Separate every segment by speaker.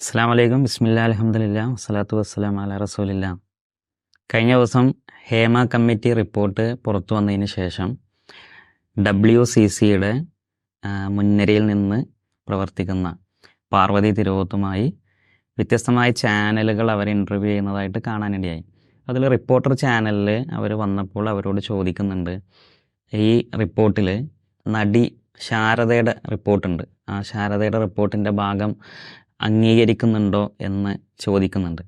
Speaker 1: അസ്സാം വലൈക്കും ബിസ്മില്ല അലഹമുല്ല വസ്സലാത്തു വസ്സലാം അല റസൂലില്ല. കഴിഞ്ഞ ദിവസം ഹേമ കമ്മിറ്റി റിപ്പോർട്ട് പുറത്തു വന്നതിന് ശേഷം ഡബ്ല്യു സി സിയുടെ മുൻനിരയിൽ നിന്ന് പ്രവർത്തിക്കുന്ന പാർവതി തിരുവോത്തുമായി വ്യത്യസ്തമായ ചാനലുകൾ അവർ ഇന്റർവ്യൂ ചെയ്യുന്നതായിട്ട് കാണാനിടയായി. അതിൽ റിപ്പോർട്ടർ ചാനലിൽ അവർ വന്നപ്പോൾ അവരോട് ചോദിക്കുന്നുണ്ട് ഈ റിപ്പോർട്ടിൽ നടി ശാരദയുടെ റിപ്പോർട്ടുണ്ട്. ആ ശാരദയുടെ റിപ്പോർട്ടിന്റെ ഭാഗം അംഗീകരിക്കുന്നുണ്ടോ എന്ന് ചോദിക്കുന്നുണ്ട്.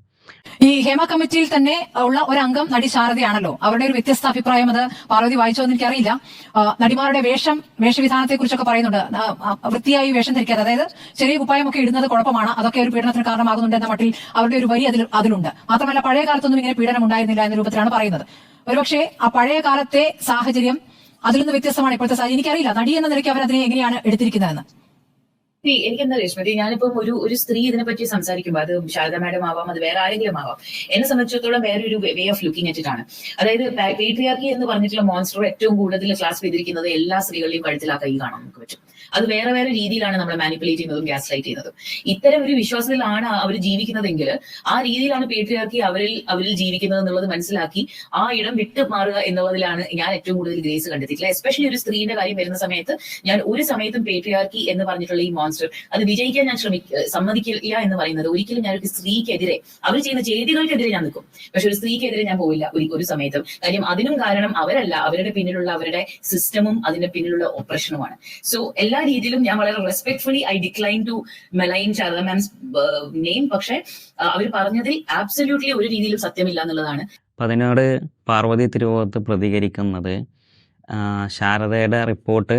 Speaker 2: ഈ ഹേമ കമ്മിറ്റിയിൽ തന്നെ ഉള്ള ഒരു അംഗം നടി ശാരദയാണല്ലോ. അവരുടെ ഒരു വ്യത്യസ്ത അഭിപ്രായം അത് പാർവതി വായിച്ചോ എന്ന് എനിക്കറിയില്ല. നടിമാരുടെ വേഷം വേഷവിധാനത്തെ കുറിച്ചൊക്കെ പറയുന്നുണ്ട് വൃത്തിയായി വേഷം ധരിക്കാതെ. അതായത് ചെറിയ കുപ്പായമൊക്കെ ഇടുന്നത് കുഴപ്പമാണ് അതൊക്കെ ഒരു പീഡനത്തിന് കാരണമാകുന്നുണ്ട് എന്ന മട്ടിൽ അവരുടെ ഒരു വരി അതിൽ അതിലുണ്ട്. മാത്രമല്ല പഴയ കാലത്തൊന്നും ഇങ്ങനെ പീഡനം ഉണ്ടായിരുന്നില്ല എന്ന രൂപത്തിലാണ് പറയുന്നത്. ഒരുപക്ഷെ ആ പഴയ കാലത്തെ സാഹചര്യം അതിൽ നിന്ന് വ്യത്യസ്തമാണ് ഇപ്പോഴത്തെ സാഹചര്യം. എനിക്കറിയില്ല നടി എന്ന നിലയ്ക്ക് അവർ അതിനെ എങ്ങനെയാണ് എടുത്തിരിക്കുന്നതെന്ന്.
Speaker 3: എനിക്കെന്താ രശ്മതി ഞാനിപ്പം ഒരു ഒരു സ്ത്രീ ഇതിനെ പറ്റി സംസാരിക്കുമ്പോൾ അത് ശാരദ മാഡം ആവാം അത് വേറെ ആരെങ്കിലും ആവാം എന്നെ സംബന്ധിച്ചിടത്തോളം വേറെ ഒരു വേ ഓഫ് ലുക്കിംഗ് അറ്റ് ആണ്. അതായത് പേട്രിയാർക്കി എന്ന് പറഞ്ഞിട്ടുള്ള മോൺസ്റ്റർ ഏറ്റവും കൂടുതൽ ക്ലാസ് ചെയ്തിരിക്കുന്നത് എല്ലാ സ്ത്രീകളുടെയും കഴുത്തിൽ ആ കൈ കാണാൻ നമുക്ക് പറ്റും. അത് വേറെ വേറെ രീതിയിലാണ് നമ്മൾ മാനിപ്പുലേറ്റ് ചെയ്യുന്നതും ഗ്യാസ് ലൈറ്റ് ചെയ്യുന്നതും. ഇത്തരം ഒരു വിശ്വാസത്തിലാണ് അവർ ജീവിക്കുന്നതെങ്കിൽ ആ രീതിയിലാണ് പേട്രിയാർക്കി അവരിൽ അവരിൽ ജീവിക്കുന്നത് എന്നുള്ളത് മനസ്സിലാക്കി ആ ഇടം വിട്ടു മാറുക എന്നുള്ളതിലാണ് ഞാൻ ഏറ്റവും കൂടുതൽ ഗ്രേസ് കണ്ടെത്തിയിട്ടുള്ളത്. എസ്പെഷ്യലി ഒരു സ്ത്രീയുടെ കാര്യം വരുന്ന സമയത്ത് ഞാൻ ഒരു സമയത്തും പേട്രിയാർക്കി എന്ന് പറഞ്ഞിട്ടുള്ള ഈ മോൺസ്റ്റർ അത് വിജയിക്കാൻ ഞാൻ ശ്രമിക്ക സമ്മതിക്കില്ല എന്ന് പറയുന്നത് ഒരിക്കലും ഞാൻ ഒരു സ്ത്രീക്കെതിരെ അവർ ചെയ്യുന്ന ചെയ്തികൾക്കെതിരെ ഞാൻ നിൽക്കും. പക്ഷെ ഒരു സ്ത്രീക്കെതിരെ ഞാൻ പോവില്ല ഒരു ഒരു സമയത്തും. കാര്യം അതിനും കാരണം അവരല്ല അവരുടെ പിന്നിലുള്ള അവരുടെ സിസ്റ്റമും അതിന്റെ പിന്നിലുള്ള ഓപ്പറേഷനുമാണ് സോ എല്ലാ രീതിയിലും ഞാൻ വളരെ respectfully I decline to malign Sharada ma'am's name പക്ഷെ അവർ പറഞ്ഞതിൽ ആബ്സല്യൂട്ട്ലി ഒരു രീതിയിലും സത്യമില്ല എന്നുള്ളതാണ്.
Speaker 1: പതിനാട് പാർവതി തിരുവോത്ത് പ്രതികരിക്കുന്നത് ശാരദയുടെ റിപ്പോർട്ട്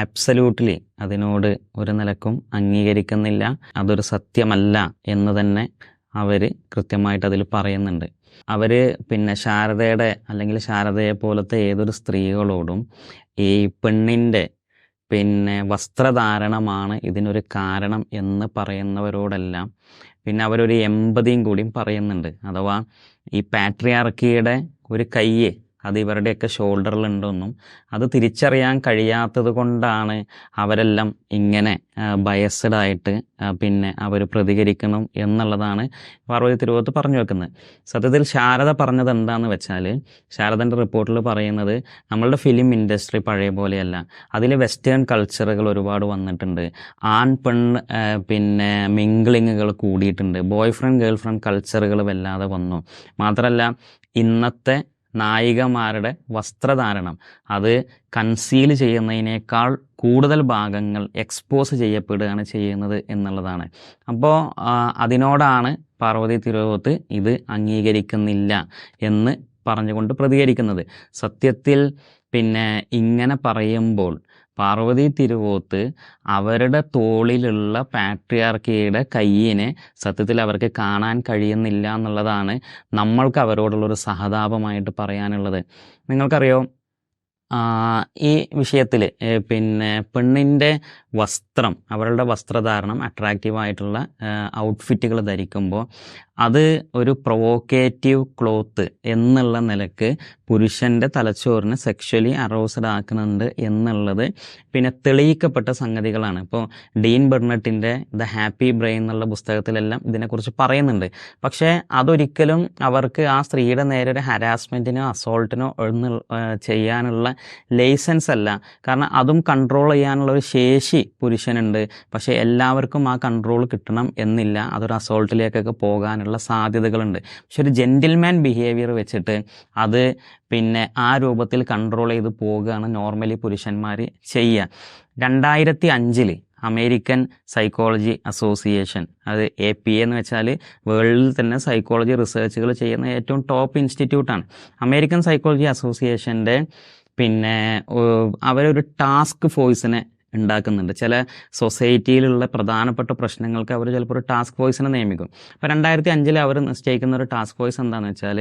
Speaker 1: ആബ്സല്യൂട്ട്ലി അതിനോട് ഒരു നിലക്കും അംഗീകരിക്കുന്നില്ല. അതൊരു സത്യമല്ല എന്ന് തന്നെ അവർ കൃത്യമായിട്ട് അതിൽ പറയുന്നുണ്ട്. അവർ പിന്നെ ശാരദയുടെ അല്ലെങ്കിൽ ശാരദയെ പോലത്തെ ഏതൊരു സ്ത്രീകളോടും ഈ പെണ്ണിന്റെ പിന്നെ വസ്ത്രധാരണമാണ് ഇതിനൊരു കാരണം എന്ന് പറയുന്നവരോടെല്ലാം പിന്നെ അവരൊരു എമ്പതിയും കൂടിയും പറയുന്നുണ്ട്. അഥവാ ഈ പാട്രിയാർക്കിയുടെ ഒരു കയ്യ് അത് ഇവരുടെയൊക്കെ ഷോൾഡറിലുണ്ടെന്നും അത് തിരിച്ചറിയാൻ കഴിയാത്തത് കൊണ്ടാണ് അവരെല്ലാം ഇങ്ങനെ ബയസ്ഡായിട്ട് പിന്നെ അവർ പ്രതികരിക്കണം എന്നുള്ളതാണ് പാർവതി തിരുവോത്ത് പറഞ്ഞു വെക്കുന്നത്. സത്യത്തിൽ ശാരദ പറഞ്ഞത് എന്താണെന്ന് വെച്ചാൽ ശാരദന്റെ റിപ്പോർട്ടിൽ പറയുന്നത് നമ്മളുടെ ഫിലിം ഇൻഡസ്ട്രി പഴയ പോലെയല്ല. അതിൽ വെസ്റ്റേൺ കൾച്ചറുകൾ ഒരുപാട് വന്നിട്ടുണ്ട്. ആൺ പെൺ പിന്നെ മിംഗ്ലിങ്ങുകൾ കൂടിയിട്ടുണ്ട്. ബോയ് ഫ്രണ്ട് ഗേൾ ഫ്രണ്ട് കൾച്ചറുകൾ വല്ലാതെ വന്നു. മാത്രമല്ല ഇന്നത്തെ നായികമാരുടെ വസ്ത്രധാരണം. അത് കൺസീൽ ചെയ്യുന്നതിനേക്കാൾ കൂടുതൽ ഭാഗങ്ങൾ എക്സ്പോസ് ചെയ്യപ്പെടുകയാണ് ചെയ്യുന്നത് എന്നുള്ളതാണ്. അപ്പോൾ അതിനോടാണ് പാർവതി തിരുവോത്ത് ഇത് അംഗീകരിക്കുന്നില്ല എന്ന് പറഞ്ഞുകൊണ്ട് പ്രതികരിക്കുന്നത്. സത്യത്തിൽ പിന്നെ ഇങ്ങനെ പറയുമ്പോൾ പാർവതി തിരുവോത്ത് അവരുടെ തോളിലുള്ള പാട്രിയാർക്കിയുടെ കയ്യിനെ സത്യത്തിൽ അവർക്ക് കാണാൻ കഴിയുന്നില്ല എന്നുള്ളതാണ് നമ്മൾക്ക് അവരോടുള്ളൊരു സഹതാപമായിട്ട് പറയാനുള്ളത്. നിങ്ങൾക്കറിയോ? ഈ വിഷയത്തിൽ പിന്നെ പെണ്ണിന്റെ വസ്ത്രം അവരുടെ വസ്ത്രധാരണം അട്രാക്റ്റീവായിട്ടുള്ള ഔട്ട്ഫിറ്റുകൾ ധരിക്കുമ്പോൾ അത് ഒരു പ്രൊവോക്കേറ്റീവ് ക്ലോത്ത് എന്നുള്ള നിലയ്ക്ക് പുരുഷന്റെ തലച്ചോറിനെ സെക്ഷലി അറോസ്ഡ് ആക്കുന്നുണ്ട് എന്നുള്ളത് പിന്നെ തെളിയിക്കപ്പെട്ട സംഗതികളാണ്. ഇപ്പോൾ ഡീൻ ബെർണട്ടിന്റെ ദ ഹാപ്പി ബ്രെയിൻ എന്നുള്ള പുസ്തകത്തിലെല്ലാം ഇതിനെക്കുറിച്ച് പറയുന്നുണ്ട്. പക്ഷേ അതൊരിക്കലും അവർക്ക് ആ സ്ത്രീയുടെ നേരെ ഒരു ഹരാസ്മെന്റിനോ അസോൾട്ടിനോ ചെയ്യാനുള്ള ലൈസൻസ് അല്ല. കാരണം അതും കൺട്രോൾ ചെയ്യാനുള്ള ഒരു ശേഷി പുരുഷനുണ്ട്. പക്ഷേ എല്ലാവർക്കും ആ കൺട്രോൾ കിട്ടണം എന്നില്ല. അതൊരു അസോൾട്ടിലേക്കൊക്കെ പോകാനുള്ള സാധ്യതകളുണ്ട്. പക്ഷെ ഒരു ജെന്റിൽമാൻ ബിഹേവിയർ വെച്ചിട്ട് അത് പിന്നെ ആ രൂപത്തിൽ കൺട്രോൾ ചെയ്ത് പോവുകയാണ് നോർമലി പുരുഷന്മാർ ചെയ്യുക രണ്ടായിരത്തി അഞ്ചിൽ അമേരിക്കൻ സൈക്കോളജി അസോസിയേഷൻ അത് എ പി എന്ന് വെച്ചാൽ വേൾഡിൽ തന്നെ സൈക്കോളജി റിസർച്ചുകൾ ചെയ്യുന്ന ഏറ്റവും ടോപ്പ് ഇൻസ്റ്റിറ്റ്യൂട്ടാണ് അമേരിക്കൻ സൈക്കോളജി അസോസിയേഷന്റെ പിന്നെ അവരൊരു ടാസ്ക് ഫോഴ്സിനെ ഉണ്ടാക്കുന്നുണ്ട്. ചില സൊസൈറ്റിയിലുള്ള പ്രധാനപ്പെട്ട പ്രശ്നങ്ങൾക്ക് അവർ ചിലപ്പോൾ ഒരു ടാസ്ക് ഫോഴ്സിനെ നിയമിക്കും. അപ്പോൾ രണ്ടായിരത്തി അഞ്ചിൽ അവർ നിശ്ചയിക്കുന്ന ഒരു ടാസ്ക് ഫോഴ്സ് എന്താണെന്ന് വെച്ചാൽ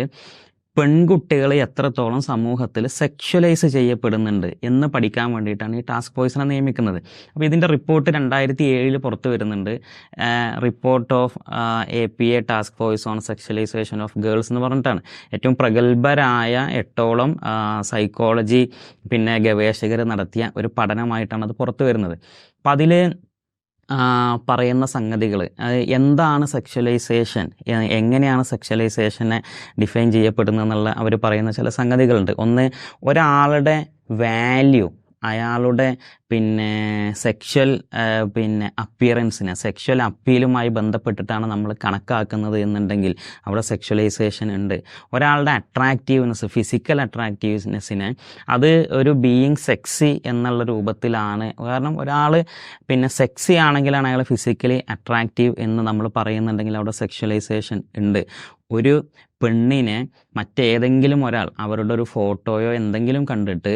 Speaker 1: പെൺകുട്ടികൾ എത്രത്തോളം സമൂഹത്തിൽ സെക്ഷലൈസ് ചെയ്യപ്പെടുന്നുണ്ട് എന്ന് പഠിക്കാൻ വേണ്ടിയിട്ടാണ് ഈ ടാസ്ക് ഫോഴ്സിനെ നിയമിക്കുന്നത്. അപ്പോൾ ഇതിന്റെ റിപ്പോർട്ട് രണ്ടായിരത്തി ഏഴിൽ പുറത്തു വരുന്നുണ്ട്. Report of A P A task force on sexualization of girls എന്ന് പറഞ്ഞിട്ടാണ്. ഏറ്റവും പ്രഗത്ഭരായ എട്ടോളം സൈക്കോളജി പിന്നെ ഗവേഷകർ നടത്തിയ ഒരു പഠനമായിട്ടാണ് അത് പുറത്തു വരുന്നത്. അപ്പം അതിൽ പറയുന്ന സംഗതികൾ എന്താണ് സെക്ഷലൈസേഷൻ എങ്ങനെയാണ് സെക്ഷലൈസേഷനെ ഡിഫൈൻ ചെയ്യപ്പെടുന്നത് എന്നുള്ള അവർ പറയുന്ന ചില സംഗതികളുണ്ട്. ഒന്ന് ഒരാളുടെ വാല്യൂ അയാളുടെ പിന്നെ സെക്ഷൽ പിന്നെ അപ്പിയറൻസിനെ സെക്ഷൽ അപ്പീലുമായി ബന്ധപ്പെട്ടിട്ടാണ് നമ്മൾ കണക്കാക്കുന്നത് എന്നുണ്ടെങ്കിൽ അവിടെ സെക്ഷലൈസേഷൻ ഉണ്ട്. ഒരാളുടെ അട്രാക്റ്റീവ്നെസ് ഫിസിക്കൽ അട്രാക്റ്റീവ്നെസ്സിനെ അത് ഒരു ബീയിങ് സെക്സി എന്നുള്ള രൂപത്തിലാണ്. കാരണം ഒരാൾ പിന്നെ സെക്സി ആണെങ്കിലാണ് അയാൾ ഫിസിക്കലി അട്രാക്റ്റീവ് എന്ന് നമ്മൾ പറയുന്നുണ്ടെങ്കിൽ അവിടെ സെക്ഷലൈസേഷൻ ഉണ്ട്. ഒരു പെണ്ണിനെ മറ്റേതെങ്കിലും ഒരാൾ അവരുടെ ഒരു ഫോട്ടോയോ എന്തെങ്കിലും കണ്ടിട്ട്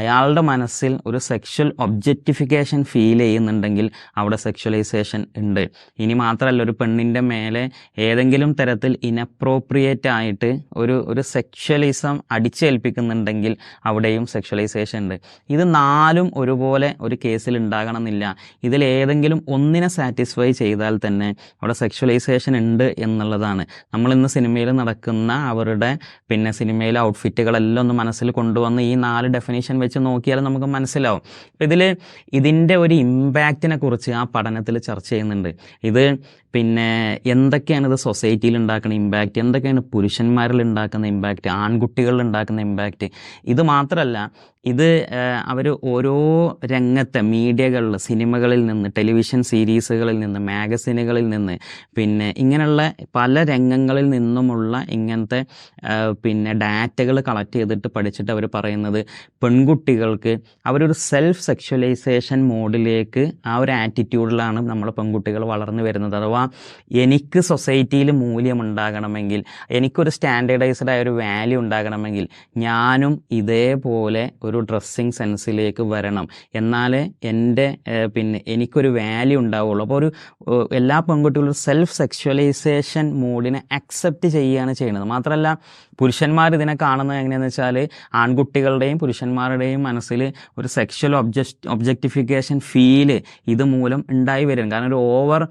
Speaker 1: അയാളുടെ മനസ്സിൽ ഒരു സെക്ഷൽ ഒബ്ജക്റ്റിഫിക്കേഷൻ ഫീൽ ചെയ്യുന്നുണ്ടെങ്കിൽ അവിടെ സെക്ഷലൈസേഷൻ ഉണ്ട്. ഇനി മാത്രമല്ല ഒരു പെണ്ണിന്റെ മേലെ ഏതെങ്കിലും തരത്തിൽ ഇനപ്രോപ്രിയേറ്റ് ആയിട്ട് ഒരു ഒരു സെക്ഷലിസം അടിച്ചേൽപ്പിക്കുന്നുണ്ടെങ്കിൽ അവിടെയും സെക്ഷലൈസേഷൻ ഉണ്ട്. ഇത് നാലും ഒരുപോലെ ഒരു കേസിൽ ഉണ്ടാകണമെന്നില്ല. ഇതിൽ ഏതെങ്കിലും ഒന്നിനെ സാറ്റിസ്ഫൈ ചെയ്താൽ തന്നെ അവിടെ സെക്ഷലൈസേഷൻ ഉണ്ട് എന്നുള്ളതാണ്. നമ്മൾ ഇന്ന് സിനിമയിൽ നടക്കുന്ന അവരുടെ പിന്നെ സിനിമയിലെ ഔട്ട്ഫിറ്റുകളെല്ലാം ഒന്ന് മനസ്സിൽ കൊണ്ടുവന്ന് ഈ നാല് ഡെഫിനേഷൻ വെച്ച് നോക്കിയാൽ നമുക്ക് മനസ്സിലാവും. ഇതിൽ ഇതിന്റെ ഒരു ഇമ്പാക്റ്റിനെ കുറിച്ച് ആ പഠനത്തിൽ ചർച്ച ചെയ്യുന്നുണ്ട്. ഇത് പിന്നെ എന്തൊക്കെയാണ് ഇത് സൊസൈറ്റിയിൽ ഉണ്ടാക്കുന്ന ഇമ്പാക്റ്റ് എന്തൊക്കെയാണ് പുരുഷന്മാരിൽ ഉണ്ടാക്കുന്ന ഇമ്പാക്റ്റ് ആൺകുട്ടികളിൽ ഉണ്ടാക്കുന്ന ഇമ്പാക്റ്റ് ഇത് മാത്രമല്ല ഇത് അവർ ഓരോ രംഗത്തെ മീഡിയകളിൽ സിനിമകളിൽ നിന്ന് ടെലിവിഷൻ സീരീസുകളിൽ നിന്ന് മാഗസിനുകളിൽ നിന്ന് പിന്നെ ഇങ്ങനെയുള്ള പല രംഗങ്ങളിൽ നിന്നുമുള്ള ഇങ്ങനത്തെ പിന്നെ ഡാറ്റകൾ കളക്ട് ചെയ്തിട്ട് പഠിച്ചിട്ട് അവർ പറയുന്നത് പെൺകുട്ടികൾക്ക് അവരൊരു സെൽഫ് സെക്ഷുവലൈസേഷൻ മോഡിലേക്ക് ആ ഒരു ആറ്റിറ്റ്യൂഡിലാണ് നമ്മൾ പെൺകുട്ടികൾ വളർന്നു വരുന്നത്. അഥവാ എനിക്ക് സൊസൈറ്റിയിൽ മൂല്യമുണ്ടാകണമെങ്കിൽ എനിക്കൊരു സ്റ്റാൻഡേർഡൈസ്ഡ് ആയ ഒരു വാല്യൂ ഉണ്ടാകണമെങ്കിൽ ഞാനും ഇതേപോലെ ഒരു ഡ്രസ്സിങ് സെൻസിലേക്ക് വരണം. എന്നാലേ എന്റെ പിന്നെ എനിക്കൊരു വാല്യൂ ഉണ്ടാവുള്ളൂ. അപ്പോൾ ഒരു എല്ലാ പെൺകുട്ടികളും സെൽഫ് സെക്ഷുവലൈസേഷൻ മൂഡിനെ അക്സെപ്റ്റ് ചെയ്യുകയാണ് ചെയ്യുന്നത്. മാത്രമല്ല പുരുഷന്മാർ ഇതിനെ കാണുന്നത് എങ്ങനെയാണെന്ന് വെച്ചാൽ ആൺകുട്ടികളുടെയും പുരുഷന്മാരുടെയും മനസ്സിൽ ഒരു സെക്ഷൽ ഒബ്ജക്ട് ഒബ്ജക്ടിഫിക്കേഷൻ ഫീൽ ഇതുമൂലം ഉണ്ടായി വരും. കാരണം ഒരു ഓവർ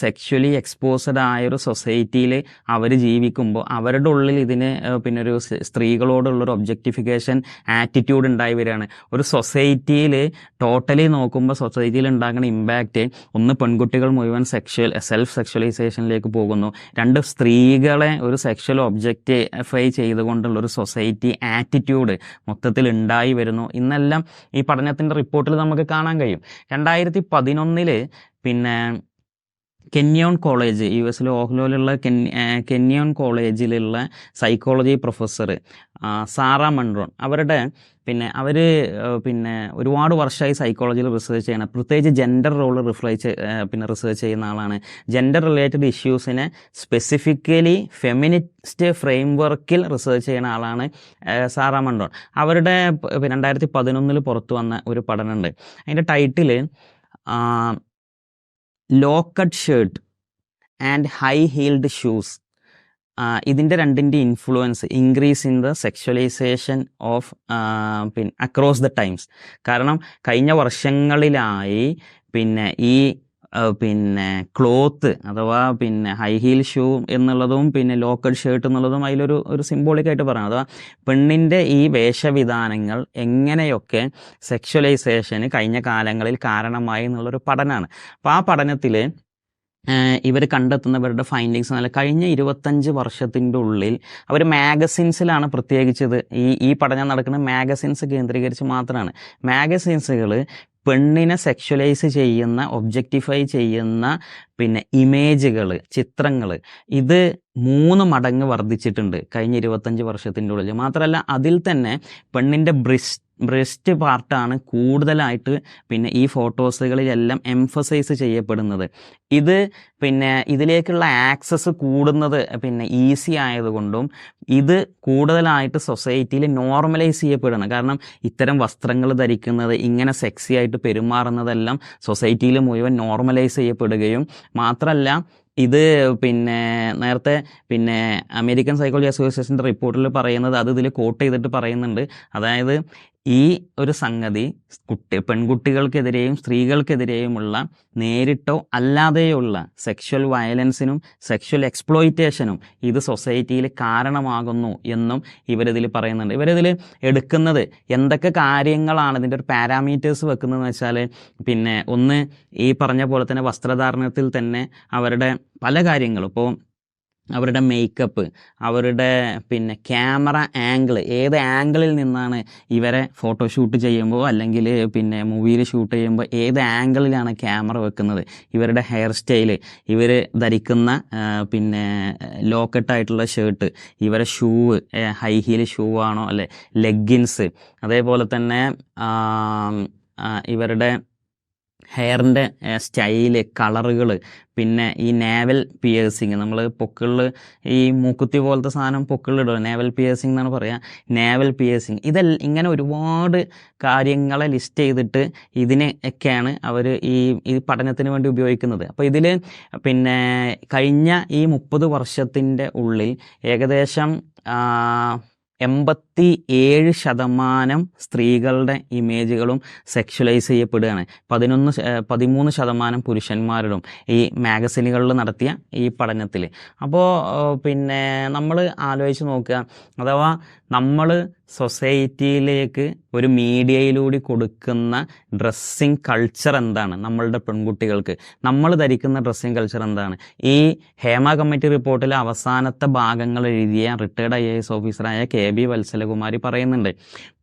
Speaker 1: സെക്ഷലി എക്സ്പോസ്ഡ് ആയ ഒരു സൊസൈറ്റിയിൽ അവർ ജീവിക്കുമ്പോൾ അവരുടെ ഉള്ളിൽ ഇതിന് പിന്നെ ഒരു സ്ത്രീകളോടുള്ളൊരു ഒബ്ജക്ടിഫിക്കേഷൻ ആറ്റിറ്റ്യൂഡ് ഉണ്ടായി വരികയാണ്. ഒരു സൊസൈറ്റിയിൽ ടോട്ടലി നോക്കുമ്പോൾ സൊസൈറ്റിയിൽ ഉണ്ടാകുന്ന ഇമ്പാക്റ്റ് ഒന്ന് പെൺകുട്ടികൾ മുഴുവൻ സെക്ഷൽ സെൽഫ് സെക്ഷലൈസേഷനിലേക്ക് പോകുന്നു. രണ്ട് സ്ത്രീകളെ ഒരു സെക്ഷൽ ഒബ്ജക്റ്റിഫൈ ചെയ്തുകൊണ്ടുള്ള ഒരു സൊസൈറ്റി ആറ്റിറ്റ്യൂഡ് മൊത്തത്തിൽ ഉണ്ടായി വരുന്നു. ഇന്നെല്ലാം ഈ പഠനത്തിന്റെ റിപ്പോർട്ടിൽ നമുക്ക് കാണാൻ കഴിയും. രണ്ടായിരത്തി പതിനൊന്നിൽ പിന്നെ കെന്യോൺ കോളേജ് യു എസിലെ ഓഹ്ലോയിലുള്ള കെൻ കെന്യോൺ കോളേജിലുള്ള സൈക്കോളജി പ്രൊഫസർ സാറ മൺറോൺ. അവരുടെ പിന്നെ അവർ പിന്നെ ഒരുപാട് വർഷമായി സൈക്കോളജിയിൽ റിസർച്ച് ചെയ്യണം പ്രത്യേകിച്ച് ജെൻഡർ റോൾ റിഫ്ലൈച്ച് പിന്നെ റിസർച്ച് ചെയ്യുന്ന ആളാണ്. ജെൻഡർ റിലേറ്റഡ് ഇഷ്യൂസിനെ സ്പെസിഫിക്കലി ഫെമിനിസ്റ്റ് ഫ്രെയിം വർക്കിൽ റിസർച്ച് ചെയ്യുന്ന ആളാണ് സാറ മൺറോൺ. അവരുടെ രണ്ടായിരത്തി പതിനൊന്നിൽ പുറത്തു വന്ന ഒരു പഠനമുണ്ട്. അതിന്റെ title low cut shirt and high heeled shoes. ഇതിന്റെ രണ്ടിന്റെ influence increase in the sexualization of പിന്നെ അക്രോസ് ദ ടൈംസ്. കാരണം കഴിഞ്ഞ വർഷങ്ങളിലായി പിന്നെ ഈ പിന്നെ ക്ലോത്ത് അഥവാ പിന്നെ ഹൈ ഹീൽ ഷൂ എന്നുള്ളതും പിന്നെ ലോക്കൽ ഷർട്ട് എന്നുള്ളതും അതിലൊരു ഒരു സിംബോളിക്കായിട്ട് പറയാം. അഥവാ പെണ്ണിന്റെ ഈ വേഷവിധാനങ്ങൾ എങ്ങനെയൊക്കെ സെക്ഷലൈസേഷന് കഴിഞ്ഞ കാലങ്ങളിൽ കാരണമായി എന്നുള്ളൊരു പഠനമാണ് അപ്പോൾ ആ പഠനത്തിൽ ഇവർ കണ്ടെത്തുന്നവരുടെ ഫൈൻഡിങ്സ് എന്നല്ല കഴിഞ്ഞ ഇരുപത്തഞ്ച് വർഷത്തിന്റെ ഉള്ളിൽ അവർ മാഗസിൻസിലാണ് പ്രത്യേകിച്ചത്. ഈ ഈ പഠനം നടക്കുന്ന മാഗസിൻസ് കേന്ദ്രീകരിച്ച് മാത്രമാണ് മാഗസിൻസുകൾ പെണ്ണിനെ സെക്ഷലൈസ് ചെയ്യുന്ന ഒബ്ജക്റ്റിഫൈ ചെയ്യുന്ന പിന്നെ ഇമേജുകൾ ചിത്രങ്ങൾ ഇത് മൂന്ന് മടങ്ങ് വർദ്ധിച്ചിട്ടുണ്ട് കഴിഞ്ഞ ഇരുപത്തഞ്ച് വർഷത്തിന്റെ ഉള്ളിൽ. മാത്രമല്ല അതിൽ തന്നെ പെണ്ണിന്റെ ബ്രിസ്റ്റ് ബ്രസ്റ്റ് പാർട്ടാണ് കൂടുതലായിട്ട് പിന്നെ ഈ ഫോട്ടോസുകളിലെല്ലാം എംഫസൈസ് ചെയ്യപ്പെടുന്നത്. ഇത് പിന്നെ ഇതിലേക്കുള്ള ആക്സസ് കൂടുന്നത് പിന്നെ ഈസി ആയതുകൊണ്ടും ഇത് കൂടുതലായിട്ട് സൊസൈറ്റിയിൽ നോർമലൈസ് ചെയ്യപ്പെടണം കാരണം ഇത്തരം വസ്ത്രങ്ങൾ ധരിക്കുന്നത് ഇങ്ങനെ സെക്സി ആയിട്ട് പെരുമാറുന്നതെല്ലാം സൊസൈറ്റിയിൽ മുഴുവൻ നോർമലൈസ് ചെയ്യപ്പെടുകയും മാത്രമല്ല ഇത് പിന്നെ നേരത്തെ പിന്നെ അമേരിക്കൻ സൈക്കോളജി അസോസിയേഷന്റെ റിപ്പോർട്ടിൽ പറയുന്നത് അത് ഇതിൽ കോട്ട് ചെയ്തിട്ട് പറയുന്നുണ്ട്. അതായത് ഈ ഒരു സംഗതി കുട്ടി പെൺകുട്ടികൾക്കെതിരെയും സ്ത്രീകൾക്കെതിരെയുമുള്ള നേരിട്ടോ അല്ലാതെയുള്ള സെക്ഷൽ വയലൻസിനും സെക്ഷൽ എക്സ്പ്ലോയിറ്റേഷനും ഇത് സൊസൈറ്റിയിൽ കാരണമാകുന്നു എന്നും ഇവരിതിൽ പറയുന്നുണ്ട്. ഇവരിതിൽ എടുക്കുന്നത് എന്തൊക്കെ കാര്യങ്ങളാണ് ഇതിന്റെ ഒരു പാരാമീറ്റേഴ്സ് വെക്കുന്നതെന്ന് വെച്ചാൽ പിന്നെ ഒന്ന് ഈ പറഞ്ഞ പോലെ തന്നെ വസ്ത്രധാരണത്തിൽ തന്നെ അവരുടെ പല കാര്യങ്ങളും. ഇപ്പോൾ അവരുടെ മേക്കപ്പ് അവരുടെ പിന്നെ ക്യാമറ ആംഗിൾ ഏത് ആംഗിളിൽ നിന്നാണ് ഇവരെ ഫോട്ടോ ഷൂട്ട് ചെയ്യുമ്പോൾ അല്ലെങ്കിൽ പിന്നെ മൂവിയിൽ ഷൂട്ട് ചെയ്യുമ്പോൾ ഏത് ആംഗിളിലാണ് ക്യാമറ വെക്കുന്നത്? ഇവരുടെ ഹെയർ സ്റ്റൈൽ ഇവർ ധരിക്കുന്ന പിന്നെ ലോക്കട്ടായിട്ടുള്ള ഷർട്ട് ഇവരെ ഷൂവ് ഹൈ ഹീൽ ഷൂ ആണോ അല്ലെ ലെഗിൻസ് അതേപോലെ തന്നെ ഇവരുടെ ഹെയറിന്റെ സ്റ്റൈൽ കളറുകൾ പിന്നെ ഈ നേവൽ പിയേഴ്സിങ് നമ്മൾ പൊക്കിളിൽ ഈ മൂക്കുത്തി പോലത്തെ സാധനം പൊക്കിളിടുക നേവൽ പിയേഴ്സിങ് എന്നാണ് പറയുക നേവൽ പിയേഴ്സിങ് ഇതെല്ലാം ഇങ്ങനെ ഒരുപാട് കാര്യങ്ങളെ ലിസ്റ്റ് ചെയ്തിട്ട് ഇതിനൊക്കെയാണ് അവർ ഈ ഈ പഠനത്തിന് വേണ്ടി ഉപയോഗിക്കുന്നത്. അപ്പോൾ ഇതിൽ പിന്നെ കഴിഞ്ഞ ഈ മുപ്പത് വർഷത്തിന്റെ ഉള്ളിൽ ഏകദേശം എൺപത്തി ഏഴ് ശതമാനം സ്ത്രീകളുടെ ഇമേജുകളും സെക്ഷുവലൈസ് ചെയ്യപ്പെടുകയാണ്. പതിനൊന്ന് പതിമൂന്ന് ശതമാനം പുരുഷന്മാരുടെ ഈ മാഗസിനുകളിൽ നടത്തിയ ഈ പഠനത്തിൽ അപ്പോൾ പിന്നെ നമ്മൾ ആലോചിച്ച് നോക്കുക. അഥവാ നമ്മൾ സൊസൈറ്റിയിലേക്ക് ഒരു മീഡിയയിലൂടെ കൊടുക്കുന്ന ഡ്രസ്സിങ് കൾച്ചർ എന്താണ് നമ്മളുടെ പെൺകുട്ടികൾക്ക്? നമ്മൾ ധരിക്കുന്ന ഡ്രസ്സിങ് കൾച്ചർ എന്താണ്? ഈ ഹേമ കമ്മിറ്റി റിപ്പോർട്ടിലെ അവസാനത്തെ ഭാഗങ്ങൾ എഴുതിയ റിട്ടയർഡ് ഐ എസ് ഓഫീസറായ കെ ബി വത്സലകുമാരി പറയുന്നുണ്ട്.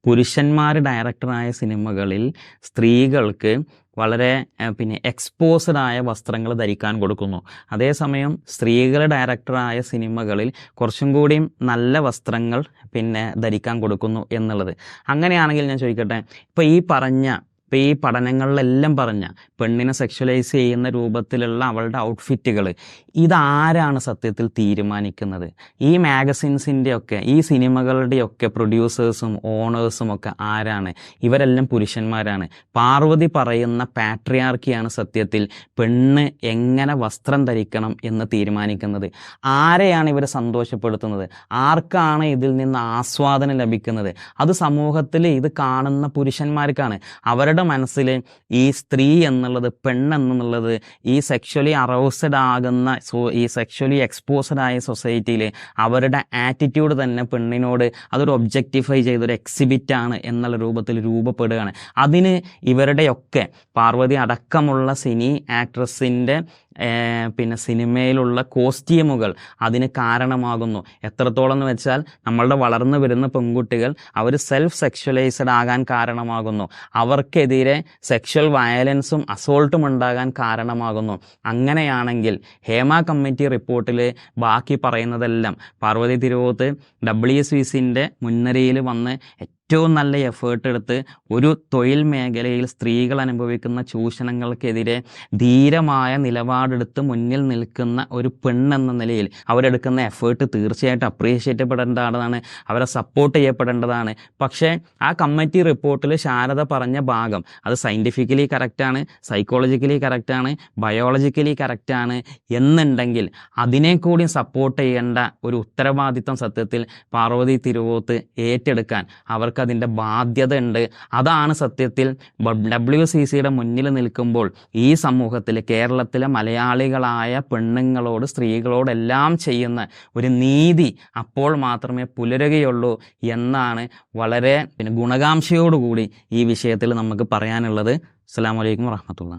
Speaker 1: പുരുഷന്മാർ ഡയറക്ടറായ സിനിമകളിൽ സ്ത്രീകൾക്ക് വളരെ പിന്നെ എക്സ്പോസ്ഡ് ആയ വസ്ത്രങ്ങൾ ധരിക്കാൻ കൊടുക്കുന്നു. അതേസമയം സ്ത്രീകൾ ഡയറക്ടറായ സിനിമകളിൽ കുറച്ചും കൂടിയും നല്ല വസ്ത്രങ്ങൾ പിന്നെ ധരിക്കാൻ കൊടുക്കുന്നു എന്നുള്ളത്. അങ്ങനെയാണെങ്കിൽ ഞാൻ ചോദിക്കട്ടെ ഇപ്പോൾ ഈ പറഞ്ഞ ഇപ്പോൾ ഈ പഠനങ്ങളിലെല്ലാം പറഞ്ഞ പെണ്ണിനെ സെക്ഷലൈസ് ചെയ്യുന്ന രൂപത്തിലുള്ള അവളുടെ ഔട്ട്ഫിറ്റുകൾ ഇതാരാണ് സത്യത്തിൽ തീരുമാനിക്കുന്നത്? ഈ മാഗസിൻസിന്റെ ഒക്കെ ഈ സിനിമകളുടെയൊക്കെ പ്രൊഡ്യൂസേഴ്സും ഓണേഴ്സും ഒക്കെ ആരാണ്? ഇവരെല്ലാം പുരുഷന്മാരാണ്. പാർവതി പറയുന്ന പാട്രിയാർക്കിയാണ് സത്യത്തിൽ പെണ്ണ് എങ്ങനെ വസ്ത്രം ധരിക്കണം എന്ന് തീരുമാനിക്കുന്നത്. ആരെയാണ് ഇവരെ സന്തോഷപ്പെടുത്തുന്നത്? ആർക്കാണ് ഇതിൽ നിന്ന് ആസ്വാദനം ലഭിക്കുന്നത്? അത് സമൂഹത്തിൽ ഇത് കാണുന്ന പുരുഷന്മാർക്കാണ്. അവരുടെ മനസ്സിൽ ഈ സ്ത്രീ എന്നുള്ളത് പെണ്ണെന്നുള്ളത് ഈ സെക്ഷലി അറോസ്ഡ് ആകുന്ന സോ ഈ സെക്ഷലി എക്സ്പോസ്ഡ് ആയ സൊസൈറ്റിയിൽ അവരുടെ ആറ്റിറ്റ്യൂഡ് തന്നെ പെണ്ണിനോട് അതൊരു ഒബ്ജക്റ്റിഫൈ ചെയ്തൊരു എക്സിബിറ്റ് ആണ് എന്നുള്ള രൂപത്തിൽ രൂപപ്പെടുകയാണ്. അതിന് ഇവരുടെയൊക്കെ പാർവതി അടക്കമുള്ള സിനി ആക്ട്രസിന്റെ പിന്നെ സിനിമയിലുള്ള കോസ്റ്റ്യൂമുകൾ അതിന് കാരണമാകുന്നു. എത്രത്തോളം എന്ന് വെച്ചാൽ നമ്മളുടെ വളർന്നു വരുന്ന പെൺകുട്ടികൾ അവർ സെൽഫ് സെക്ഷലൈസ്ഡ് ആകാൻ കാരണമാകുന്നു. അവർക്കെതിരെ സെക്ഷൽ വയലൻസും അസോൾട്ടും ഉണ്ടാകാൻ കാരണമാകുന്നു. അങ്ങനെയാണെങ്കിൽ ഹേമ കമ്മിറ്റി റിപ്പോർട്ടിൽ ബാക്കി പറയുന്നതെല്ലാം. Parvathy Thiruvothu W S V സിന്റെ മുൻനിരയിൽ വന്ന് ഏറ്റവും നല്ല എഫേർട്ട് എടുത്ത് ഒരു തൊഴിൽ മേഖലയിൽ സ്ത്രീകൾ അനുഭവിക്കുന്ന ചൂഷണങ്ങൾക്കെതിരെ ധീരമായ നിലപാടെടുത്ത് മുന്നിൽ നിൽക്കുന്ന ഒരു പെണ്ണെന്ന നിലയിൽ അവരെടുക്കുന്ന എഫേർട്ട് തീർച്ചയായിട്ടും അപ്രീഷിയേറ്റ് ചെയ്യപ്പെടേണ്ടതാണ് അവരെ സപ്പോർട്ട് ചെയ്യപ്പെടേണ്ടതാണ്. പക്ഷേ ആ കമ്മിറ്റി റിപ്പോർട്ടിൽ ശാരദ പറഞ്ഞ ഭാഗം അത് സയന്റിഫിക്കലി കറക്റ്റാണ് സൈക്കോളജിക്കലി കറക്റ്റാണ് ബയോളജിക്കലി കറക്റ്റാണ് എന്നുണ്ടെങ്കിൽ അതിനെ കൂടി സപ്പോർട്ട് ചെയ്യേണ്ട ഒരു ഉത്തരവാദിത്തം സത്യത്തിൽ പാർവതി തിരുവോത്ത് ഏറ്റെടുക്കാൻ അവർക്ക് അതിന്റെ ബാധ്യത ഉണ്ട് അതാണ് സത്യത്തിൽ ഡബ്ല്യു സി സിയുടെ മുന്നിൽ നിൽക്കുമ്പോൾ ഈ സമൂഹത്തിൽ കേരളത്തിലെ മലയാളികളായ പെണ്ണുങ്ങളോട് സ്ത്രീകളോടെല്ലാം ചെയ്യുന്ന ഒരു നീതി അപ്പോൾ മാത്രമേ പുലരുകയുള്ളൂ എന്നാണ് വളരെ പിന്നെ ഗുണകാംക്ഷയോടുകൂടി ഈ വിഷയത്തിൽ നമുക്ക് പറയാനുള്ളത്. അസ്സാം വലൈക്കും വാഹമത്തുള്ള